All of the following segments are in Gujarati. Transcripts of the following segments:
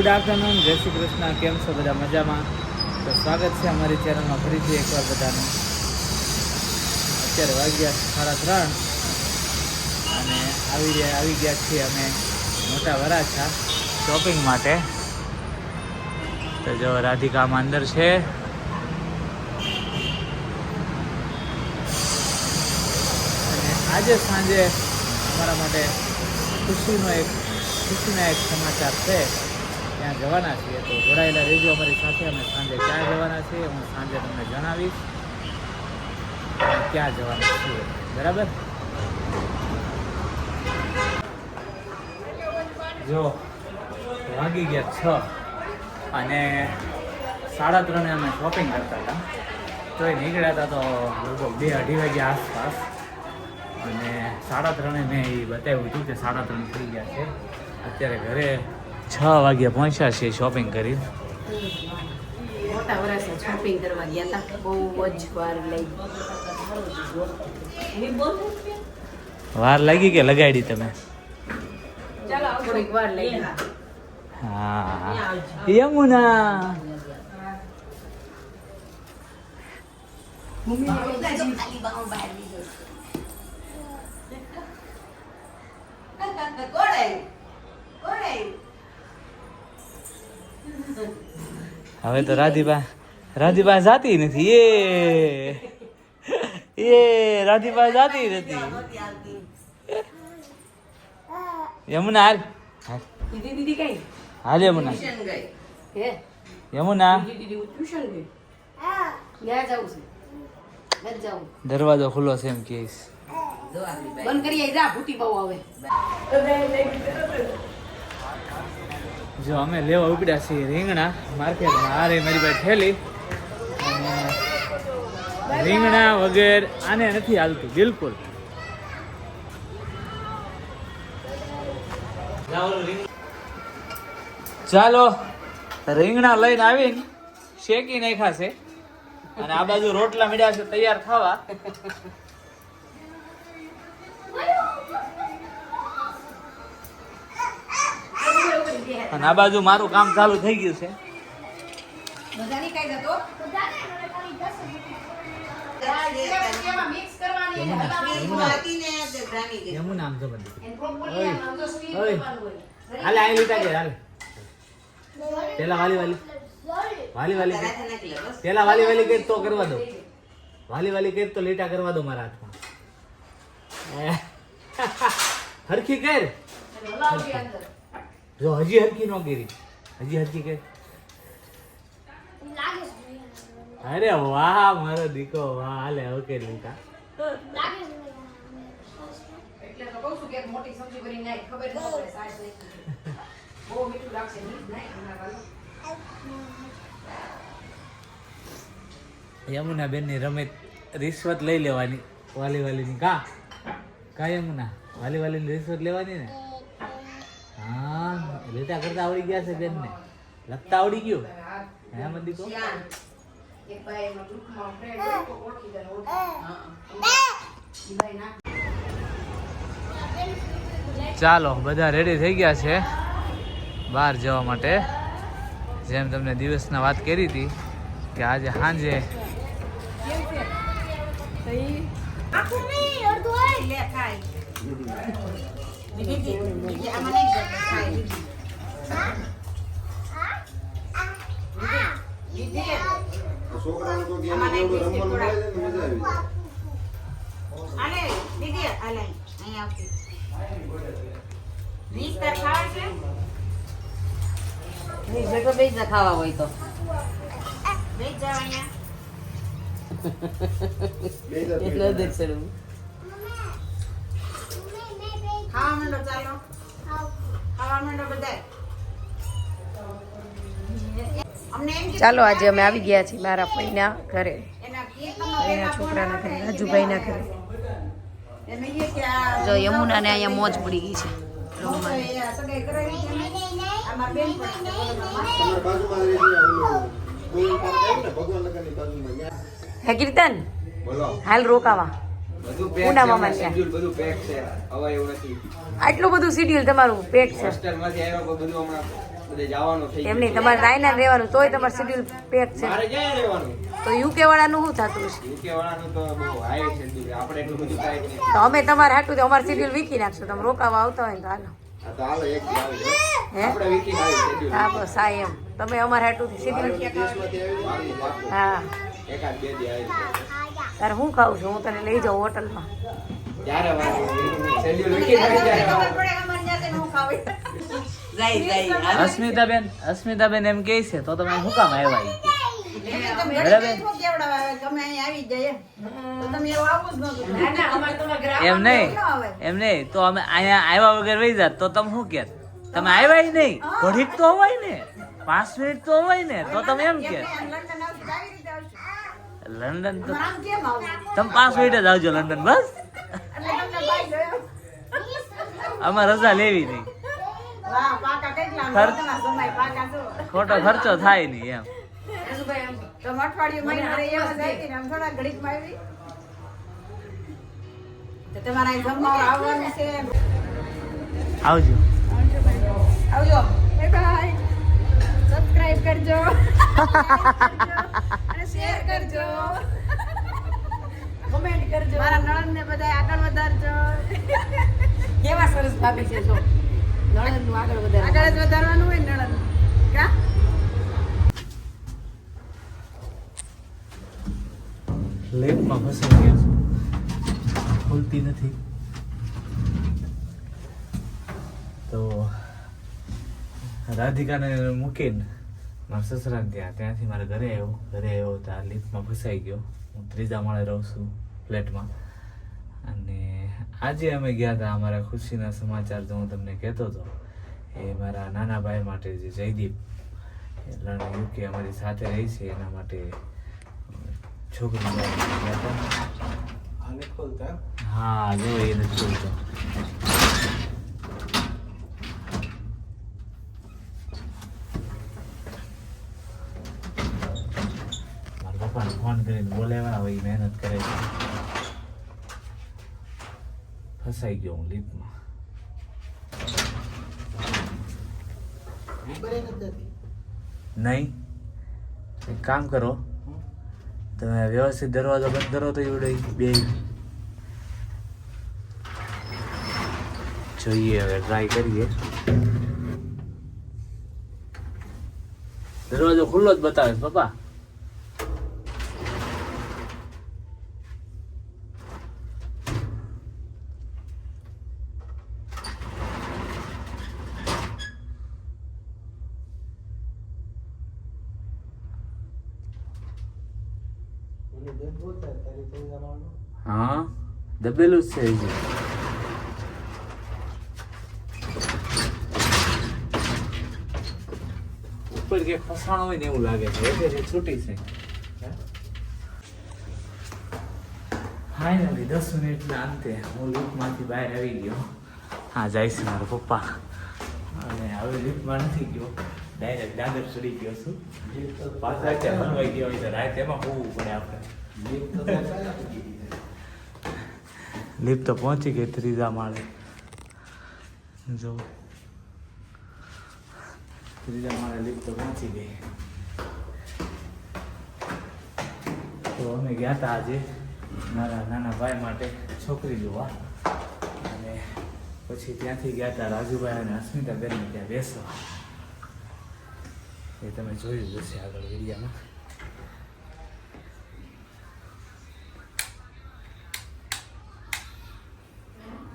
ગુડ આફ્ટરનૂન જય શ્રી કૃષ્ણ, કેમ છો બધા મજામાં? તો સ્વાગત છે અમારી ચેનલમાં ફરીથી એકવાર બધાનું. અત્યારે વાગ્યા સાડા ત્રણ અને આવી રહ્યા, આવી ગયા છીએ અમે મોટા વરાછા શોપિંગ માટે. તો જો રાધિકામાં અંદર છે. અને આજે સાંજે અમારા માટે ખુશીનો એક, ખુશીના એક સમાચાર છે. ત્યાં જવાના છીએ તો જોડાયેલા રહેજો અમારી સાથે. અમે સાંજે ક્યાં જવાના છીએ હું સાંજે તમને જણાવીશ. ક્યાં જવાના છીએ. બરાબર? જો, વાગી ગયા છ અને સાડા ત્રણે અમે શોપિંગ કરતા હતા. તો એ નીકળ્યા હતા તો લગભગ બે અઢી વાગ્યા આસપાસ. અને સાડા ત્રણે મેં એ બતાવ્યું હતું કે સાડા ત્રણ થઈ ગયા છે. અત્યારે ઘરે છ વાગ્યા પહોંચ્યા છે શોપિંગ કરી શોપિંગ કરવા ગયા હતા બહુ જ વાર લાગી કે લગાડી તમે? થોડીક વાર લઈ હા. યમુના. હવે તો રાધીબા રાધીબા જાતી નથી. એ એ રાધીબા જાતી નથી. યમુના હાલ. હાલ. દીદી દીદી કઈ હાલ યમુના. યમુના. દરવાજો ખુલ્લો છે એમ કેસ બંધ કરી જા ભૂટી બહુ આવે. જો અમે લેવા ઉપડ્યા છીએ રીંગણા. માર્કેટમાં આ રહી મારી પાસે ઠેલી રીંગણા વગર આને નથી હાલતું, બિલકુલ. ચાલો, રીંગણા લઈને આવીને શેકી નાખ્યા અને આ બાજુ રોટલા મીડ્યા છે, તૈયાર થવા અને આ બાજુ મારું કામ ચાલુ થઈ ગયું છે. કઈ પેલા વાલી વાલી. વાલી વાલી. પેલા વાલી વાલી કર તો કરવા દો. વાલી વાલી કર તો લીટા કરવા દો મારા હાથમાં. એ. હરખી કર. જો હજી હરકી નો કરી હજી હરકી કે? અરે વાહ મારો દીકો વાહ હાલે ઓકે કર લીટા એટલે તો કહું છું કે એક મોટી સબ્જી નાખ, ખબર ન. બહુ મીઠું લાગશે. યમુના રમત રિશ્વત લઈ લેવાની વાલી વાલી ની કા? કા યમુના? વાલી વાલી ની રિશ્વત લેવાની ને? લીટા કરતા આવડી ગયા છે બેન ને લખતા આવડી ગયું? હે મંદી કો. ચાલો, બધા રેડી થઈ ગયા છે બહાર જવા માટે. જેમ તમને દિવસના વાત કરી હતી કે આજે સાંજે છોકરાનું તો ગેમ જેવડું રમવાનું મળે છે ને વીસ ખાવા છે ની જગ્યા બે જ ખાવા હોય તો બેસ જાવ અહીંયા એટલે દેખસરું ખાવા માંડો ચાલો. ખાવા માંડો બધાય. ચાલો આજે અમે આવી ગયા છીએ મારા ફઈના ઘરે. એના છોકરાના ઘરે રાજુભાઈના ઘરે. જો યમુનાને અહીંયા મોજ પડી ગઈ છે. હે કીર્તન? હાલ રોકાવા. પેક છે મામા હમણાં ત્યાં. schedule બધું પેક છે. હવે એવું નથી. આટલું બધું સિડ્યુલ તમારું પેક છે. હોસ્ટેલ આવ્યો બધું હમણાં? બધે જવાનું થઈ એમ નહીં તમારે રાયના રહેવાનું તોય તમારે શેડ્યુલ પેક છે. મારે ક્યાં રહેવાનું? તો યુકે વાળાનું શું થતું છે યુકે વાળાનું તો બહુ હાઈ છે. આપણે એટલું બધું કાંઈ નહીં. તો અમે તમારે હાટું તો અમારું શેડ્યુલ વીકી નાખશું. તમે રોકાવા આવતા હોય ને તો હાલો. આ તો હાલો એક દી આવી જાય. હે? આપણે વીકી. હા બસ હા એમ. તમે અમારે હાટું શેડ્યુલ. હા. એકાદ બે દી આવી તારે હું ખાઉં છું? હું તને લઈ જાઉં હોટલમાં. વીકી આવી અસ્મિતાબેન અસ્મિતાબેન એમ કહે છે તો તમે શું કામ આવ્યા કે? એમ. તો તમે એવું આવું જ નહોતું. એમ નહીં. એમ નહીં. તો અમે અહીંયા આવ્યા વગર વહી જાત. તો તમે શું કહે? તમે આવ્યા નહીં. ઘડીક તો હોય ને. પાંચ મિનિટ તો હોય ને. તો તમે એમ કે લંડન તો આવી રીતે આવશે. લંડન તો પણ આમ કેમ આવું? તમે પાંચ મિનિટ જ આવજો લંડન બસ એટલે તમને ભાઈ જોયો. આમાં રજા લેવી નહીં. ખોટો ખર્ચો થાય નહીં એમ. આવજો. આવજો. બાય બાય સબસ્ક્રાઇબ કરજો. અને શેર કરજો. કરજો. મારા નણંદને બધા આગળ વધારજો. કેવા સરસ ભાભી છે જો. નણંદનું આગળ વધારે આગળ જ વધારવાનું હોય ને નણંદ. કા? લેબમાં ફસાઈ ગયો છું. ખુલતી નથી. તો રાધિકાને મૂકીને મારા સસરા ત્યાં ત્યાંથી મારા ઘરે આવ્યો. ઘરે આવ્યો ત્યાં લિફ્ટમાં ફસાઈ ગયો. હું ત્રીજા માળે રહું છું. ફ્લેટમાં. અને આજે અમે ગયા હતા અમારા ખુશીના સમાચાર તો હું તમને કહેતો હતો. એ મારા નાના ભાઈ માટે જે જયદીપ એટલે યુકે અમારી સાથે રહી છે એના માટે છોકરી ગયા હા જો એ નથી મારા પપ્પાને ફોન કરીને બોલાવ્યા હોય મહેનત કરે છે. ફસાઈ ગયો હું લીપમાં. નહીં એક કામ કરો તમે વ્યવસ્થિત દરવાજો બંધ કરો તો એવડે બે જોઈએ હવે ટ્રાય કરીએ દરવાજો ખુલ્લો જ બતાવે પપ્પા મને બેન બોલતા તારી કોઈ જવાનું હા, દબેલું જ છે ઉપર કે ફસાણો હોય ને એવું લાગે છે. એટલે જે છૂટી છે. ફાઇનલી દસ મિનિટના અંતે હું લિફ્ટમાંથી બહાર આવી ગયો. હા, જાય છે મારા પપ્પા. અને હવે લિફ્ટમાં નથી ગયો. ડાયરેક્ટ દાદર ચડી ગયો છું. પાછા ભરવાઈ ગયો હોય તો રાતે એમાં હોવું પડે આપણે. લિફ્ટ તો પહોંચી ગઈ ત્રીજા માળે. જો. ત્રીજા માળે લિફ્ટ તો પહોંચી ગઈ. તો અમે ગયા હતા આજે મારા નાના ભાઈ માટે છોકરી જોવા. અને પછી ત્યાંથી ગયા હતા રાજુભાઈ અને અસ્મિતાબેનને ત્યાં બેસવા. એ તમે જોયું જશે આગળ વિડીયામાં.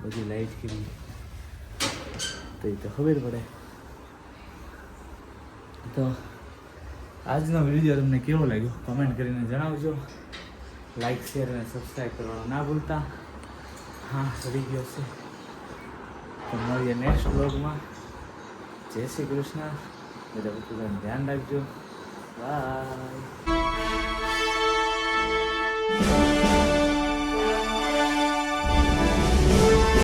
બધી લાઈટ કરી તો એ તો ખબર પડે. તો આજનો વીડિયો તમને કેવો લાગ્યો? કમેન્ટ કરીને જણાવજો. લાઈક શેર અને સબસ્ક્રાઈબ કરવાનું ના ભૂલતા. હા સડી ગયો છે. તો મળીએ નેક્સ્ટ બ્લોગમાં જય શ્રી કૃષ્ણ. બધા પોતાનું ધ્યાન રાખજો. બાય